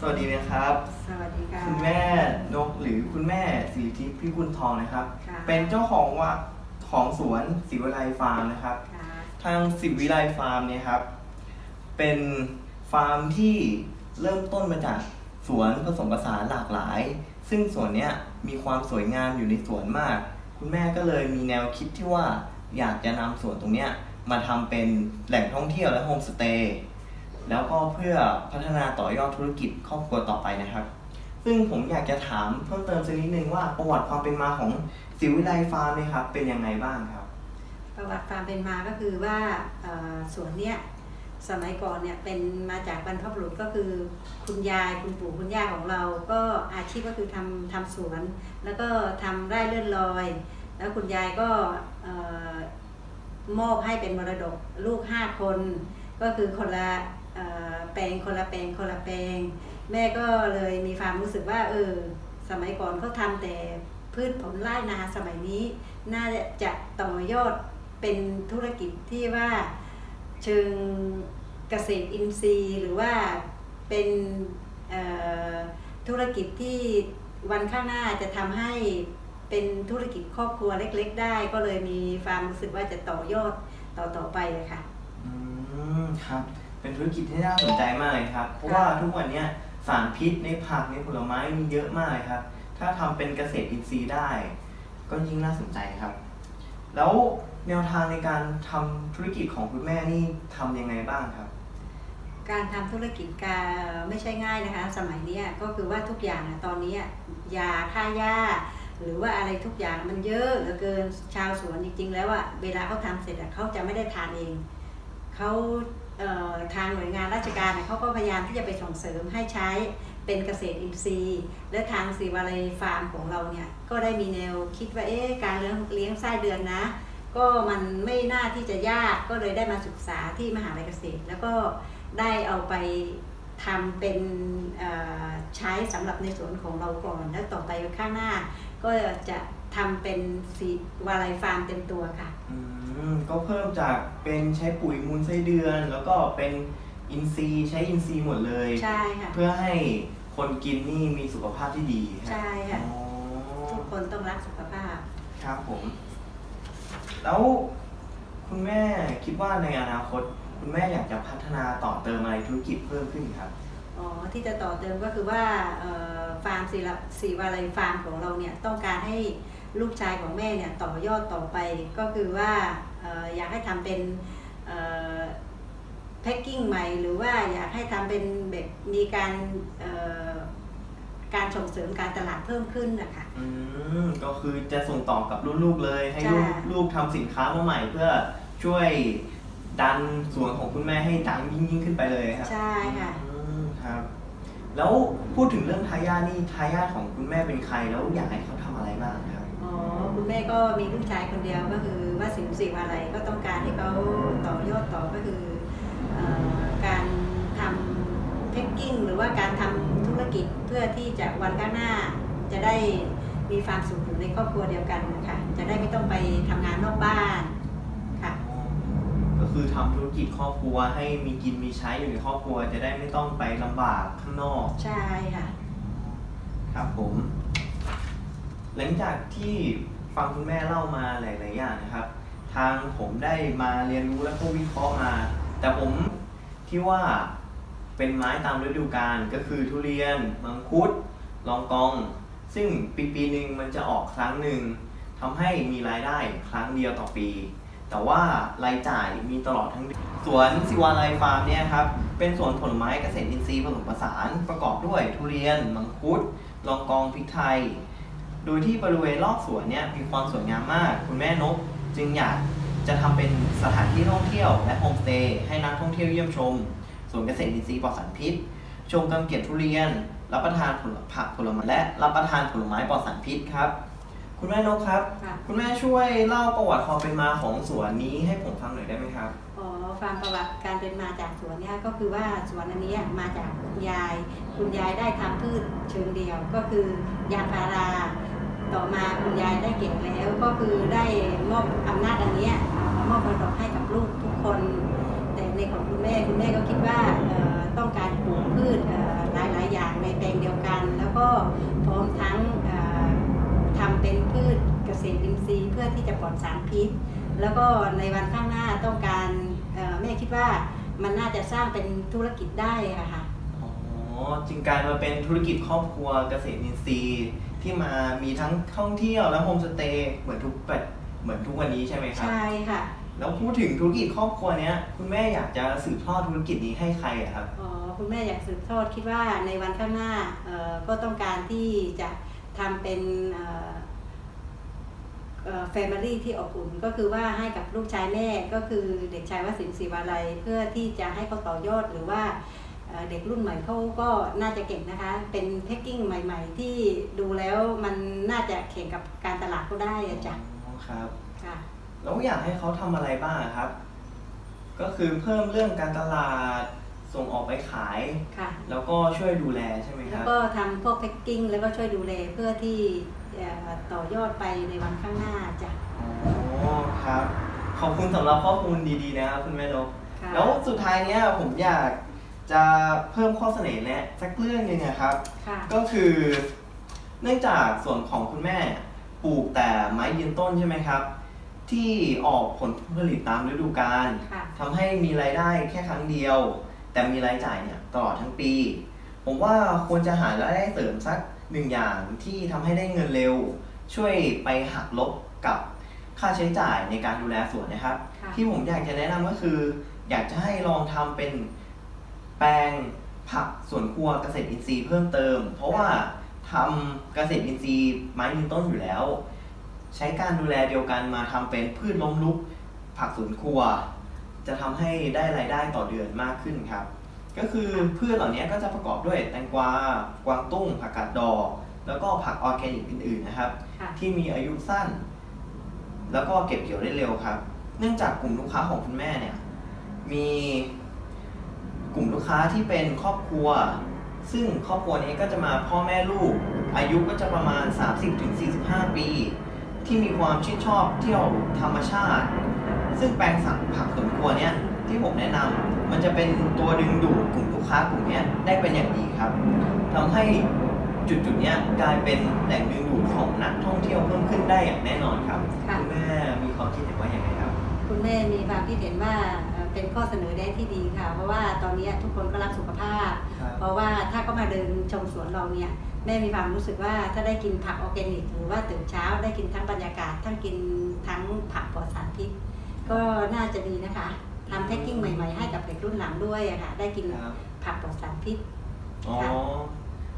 สวัสดีนะครับ สวัสดีค่ะ คุณแม่นกหรือคุณแม่สิริทิพย์พิกุลทองนะครับ ค่ะ เป็นเจ้าของว่าของสวนศิวิไลฟาร์มนะครับ ค่ะ ทางศิวิไลฟาร์มเนี่ยครับ เป็นฟาร์มที่เริ่มต้นมาจากสวนผสมผสานหลากหลาย ซึ่งสวนเนี้ยมีความสวยงามอยู่ในสวนมาก คุณแม่ก็เลยมีแนวคิดที่ว่าอยากจะนำสวนตรงเนี้ยมาทำเป็นแหล่งท่องเที่ยวและโฮมสเตย์ แล้วก็เพื่อพัฒนาต่อยอดธุรกิจครอบครัวต่อไปนะครับ ซึ่งผมอยากจะถามเพิ่มเติมสักนิดนึงว่าประวัติความเป็นมาของศิวิไลฟาร์มเนี่ยครับเป็นยังไงบ้างครับ ประวัติความเป็นมาก็คือว่าสวนเนี้ยสมัยก่อนเนี่ยเป็นมาจากบรรพบุรุษก็คือคุณยายคุณปู่คุณย่าของเรา ก็อาชีพก็คือทำทำสวน แล้วก็ทำไร่เลื่อนลอย แล้วคุณยายก็มอบให้เป็นมรดกลูกห้าคน ก็คือคนละ แปลงคนละแปลงคนละแปลง แม่ก็เลยมีความรู้สึกว่าเออสมัยก่อนเขาทำแต่พืชผลไร่นาสมัยนี้ น่าจะต่อยอดเป็นธุรกิจที่ว่าเชิงเกษตรอินทรีย์ หรือว่าเป็นธุรกิจที่วันข้างหน้าจะทำให้เป็นธุรกิจครอบครัวเล็ก ๆ ได้ ก็เลยมีความรู้สึกว่าจะต่อยอดต่อต่อๆไปเลยค่ะ อืมครับ เป็นธุรกิจที่น่าสนใจมากเลยครับ เพราะว่าทุกวันนี้สารพิษในผักในผลไม้มีเยอะมากเลยครับ ถ้าทำเป็นเกษตรอินทรีย์ได้ ก็ยิ่งน่าสนใจครับ แล้วแนวทางในการทำธุรกิจของคุณแม่นี่ทำยังไงบ้างครับ การทำธุรกิจการไม่ใช่ง่ายนะคะ สมัยนี้ก็คือว่าทุกอย่างอะตอนนี้ยาฆ่าหญ้าหรือว่าอะไรทุกอย่างมันเยอะเหลือเกินชาวสวนจริง ๆ แล้วอะเวลาเขาทำเสร็จเขาจะไม่ได้ทานเองเขา ทางหน่วยงานราชการเขาก็พยายามที่จะไปส่งเสริมให้ใช้เป็นเกษตรอินทรีย์ และทางสีวาลัยฟาร์มของเราเนี่ยก็ได้มีแนวคิดว่าเอ๊ะการเลี้ยงเลี้ยงไส้เดือนนะ ก็มันไม่น่าที่จะยากก็เลยได้มาศึกษาที่มหาลัยเกษตร แล้วก็ได้เอาไปทำเป็นใช้สำหรับในสวนของเราก่อน แล้วต่อไปข้างหน้าก็จะ ทำเป็นสีวาลัยฟาร์มเต็มตัวค่ะ อืมก็เพิ่มจากเป็นใช้ปุ๋ยมูลไส้เดือน แล้วก็เป็นอินทรีย์ใช้อินทรีย์หมดเลย ใช่ค่ะ เพื่อให้คนกินนี่มีสุขภาพที่ดีรับใช่ค่ะ อ๋อทุกคนต้องรักสุขภาพ ครับผม แล้วคุณแม่คิดว่าในอนาคต คุณแม่อยากจะพัฒนาต่อเติมอะไรธุรกิจเพิ่มขึ้นครับ อ๋อที่จะต่อเติมก็คือว่าเอ่อฟาร์มสีละสีวาลัยฟาร์มของเราเนี่ยต้องการให้ ลูกชายของแม่เนี่ยต่อยอดต่อไปก็คือว่าเอ่ออยากให้ทำเป็นแพ็กกิ้งใหม่หรือว่าอยากให้ทำเป็นแบบมีการเอ่อการส่งเสริมการตลาดเพิ่มขึ้นนะคะอืมก็คือจะส่งต่อกับลูกๆเลย ให้ใช่ลูกลูกทำสินค้ามาใหม่เพื่อช่วยดันส่วนของคุณแม่ให้ดังยิ่งยิ่งๆขึ้นไปเลยครับ ใช่ค่ะอืมครับ แล้วพูดถึงเรื่องทายาทนี่ทายาทของคุณแม่เป็นใครแล้วอยากให้เขาทำอะไรบ้างครับอ๋อคุณ แม่ก็มีลูกชายคนเดียวก็คือว่าสิงห์สิวาลัยก็ต้องการให้เขาต่อยอดต่อก็คือเอ่อการทำแพ็กกิ้งหรือว่าการทำธุรกิจเพื่อที่จะวันข้างหน้าจะได้มีความสุขอยู่ในครอบครัวเดียวกันนะคะจะได้ไม่ต้องไปทำงานนอกบ้านค่ะ ก็คือทำธุรกิจครอบครัวให้มีกินมีใช้อยู่ในครอบครัว จะได้ไม่ต้องไปลำบากข้างนอกใช่ค่ะ ครับผม หลังจากที่ ฟังคุณแม่เล่ามาหลายๆอย่างนะครับ ทางผมได้มาเรียนรู้แล้วก็วิเคราะห์มา แต่ผมที่ว่าเป็นไม้ตามฤดูกาลก็คือทุเรียน มังคุด ลองกอง ซึ่งปีปีหนึ่งมันจะออกครั้งหนึ่งทำให้มีรายได้ครั้งเดียวต่อปี แต่ว่ารายจ่ายมีตลอดทั้งสวนสิวาลัยฟาร์มเนี่ยครับเป็นสวนผลไม้เกษตรอินทรีย์ผสมผสานประกอบด้วยทุเรียน มังคุด ลองกองพริกไทย โดยที่บริเวณรอบสวนเนี่ยมีความสวยงามมาก คุณแม่นกจึงอยากจะทำเป็นสถานที่ท่องเที่ยวและโฮมสเตย์ให้นักท่องเที่ยวเยี่ยมชมสวนเกษตรอินทรีย์ปลอดสารพิษ ชมกังเกียรติทุเรียน รับประทานผลผักผลไม้และรับประทานผลไม้ปลอดสารพิษครับ คุณแม่นกครับค่ะคุณแม่ช่วยเล่าประวัติความเป็นมาของสวนนี้ให้ผมฟังหน่อยได้ไหมครับอ๋อฟังประวัติการเป็นมาจากสวนเนี่ยก็คือว่าสวนอันเนี้ยมาจากคุณยาย คุณยายได้ทำพืชเชิงเดียวก็คือยางพารา ต่อมาคุณยายได้เก็บแล้วก็คือได้มอบอำนาจอันนี้มอบมรดกให้กับลูกทุกคน แต่ในของคุณแม่คุณแม่ก็คิดว่าต้องการปลูกพืชหลายหลายอย่างในแปลงเดียวกัน แล้วก็พร้อมทั้งทำเป็นพืชเกษตรอินทรีย์เพื่อที่จะปลอดสารพิษ แล้วก็ในวันข้างหน้าต้องการแม่คิดว่ามันน่าจะสร้างเป็นธุรกิจได้ค่ะจึงกลายมาเป็นธุรกิจครอบครัวเกษตรอินทรีย์ ที่มามีทั้งท่องเที่ยวและโฮมสเตย์เหมือนทุกแบบเหมือนทุกวันนี้ใช่ไหมครับ ใช่ค่ะ แล้วพูดถึงธุรกิจครอบครัวเนี้ยคุณแม่อยากจะสืบทอดธุรกิจนี้ให้ใครอะครับ อ๋อคุณแม่อยากสืบทอดคิดว่าในวันข้างหน้าเอ่อก็ต้องการที่จะทำเป็นแฟมิลี่ที่อบอุ่นก็คือว่าให้กับลูกชายแม่ก็คือเด็กชายวสินทร์ศิวาลัย เพื่อที่จะให้เขาต่อยอดหรือว่า เอ่อเด็กรุ่นใหม่เขาก็น่าจะเก่งนะคะ เป็นแพ็กกิ้งใหม่ ๆ ที่ดูแล้วมันน่าจะแข่งกับการตลาดก็ได้อะจ้ะอ๋อครับ ค่ะ แล้วอยากให้เขาทำอะไรบ้างอะครับ ก็คือเพิ่มเรื่องการตลาดส่งออกไปขาย ค่ะ แล้วก็ช่วยดูแลใช่ไหมคแล้วรับก็ทำพวกแพ็กกิ้งแล้วก็ช่วยดูแลเพื่อที่จะต่อยอดไปในวันข้างหน้าจ้ะอ๋อครับ ขอบคุณสำหรับข้อมูลดีๆนะครับคุณแม่นก ค่ะ แล้วสุดท้ายเนี้ยผมอยาก จะเพิ่มข้อเสนอแนะสักเรื่องหนึงนะครับ ค่ะ ก็คือ เนื่องจากส่วนของคุณแม่ปลูกแต่ไม้ยืนต้นใช่ไหมครับ ที่ออกผลผลิตตามฤดูกาลค่ะ ทำให้มีรายได้แค่ครั้งเดียว แต่มีรายจ่ายเนี่ยตลอดทั้งปี ผมว่าควรจะหารายได้เสริมสักหนึ่งอย่างที่ทำให้ได้เงินเร็ว ช่วยไปหักลบกับค่าใช้จ่ายในการดูแลสวนนะครับ ค่ะ ที่ผมอยากจะแนะนำก็คือ อยากจะให้ลองทำเป็น แปลงผักสวนครัวเกษตรอินทรีย์เพิ่มเติม เพราะว่าทำเกษตรอินทรีย์ไม้ยืนต้นอยู่แล้ว ใช้การดูแลเดียวกันมาทำเป็นพืชล้มลุก ผักสวนครัว จะทำให้ได้รายได้ต่อเดือนมากขึ้นครับ ก็คือพืชเหล่านี้ก็จะประกอบด้วยแตงกวา กวางตุ้ง ผักกาดดอกแล้วก็ผักออร์แกนิกอื่นๆนะครับค่ะที่มีอายุสั้น แล้วก็เก็บเกี่ยวได้เร็วครับ เนื่องจากกลุ่มลูกค้าของคุณแม่เนี่ยมีก ลุ่มลูกค้าที่เป็นครอบครัว ซึ่งครอบครัวนี้ก็จะมาพ่อแม่ลูก อายุก็จะประมาณ 30-45 ปี ที่มีความชื่นชอบเที่ยวธรรมชาติ ซึ่งแปลงสักผักสวนครัวเนี่ยที่ผมแนะนำมันจะเป็นตัวดึงดูดกลุ่มลูกค้ากลุ่มเนี้ยได้เป็นอย่างดีครับทำให้จุดจุดๆเนี้ยกลายเป็นแหล่งดึงดูดของนักท่องเที่ยวเพิ่มขึ้นได้อย่างแน่นอนครับค่ะณแม่มีความคิดเห็นว่าอย่างไรครับ คุณแม่มีความคิดเห็นว่า เอ่อเป็นข้อเสนอแนะที่ดีค่ะ เพราะว่าตอนนี้ทุกคนก็รักสุขภาพ ครับเพราะว่าถ้าก็มาเดินชมสวนเราเนี่ยแม่มีความรู้สึกว่าถ้าได้กินผักออร์แกนิกหรือว่าตื่นเช้าได้กินทั้งบรรยากาศทั้งกินทั้งผักปลอดสารพิษก็น่าจะดีนะคะทำแพ็กกิ้งใหม่ ๆ ให้กับเด็กรุ่นหลังด้วยอะค่ะ ได้กินครับผักปลอดสารพิษ อ๋อ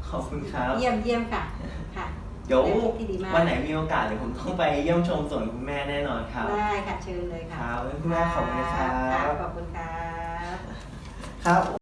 ขอบคุณครับ เยี่ยมเยี่ยมค่ะค่ะ เดี๋ยวเป็นที่ที่ดีมากวันไหนมีโอกาสเดี๋ยวผมต้องไปเยี่ยมชมสวนคุณแม่แน่นอนครับ ได้ค่ะเชิญเลยคค่ะรับคุณแม่ขอบคุณครัค่ะบขอบคุณครับครับ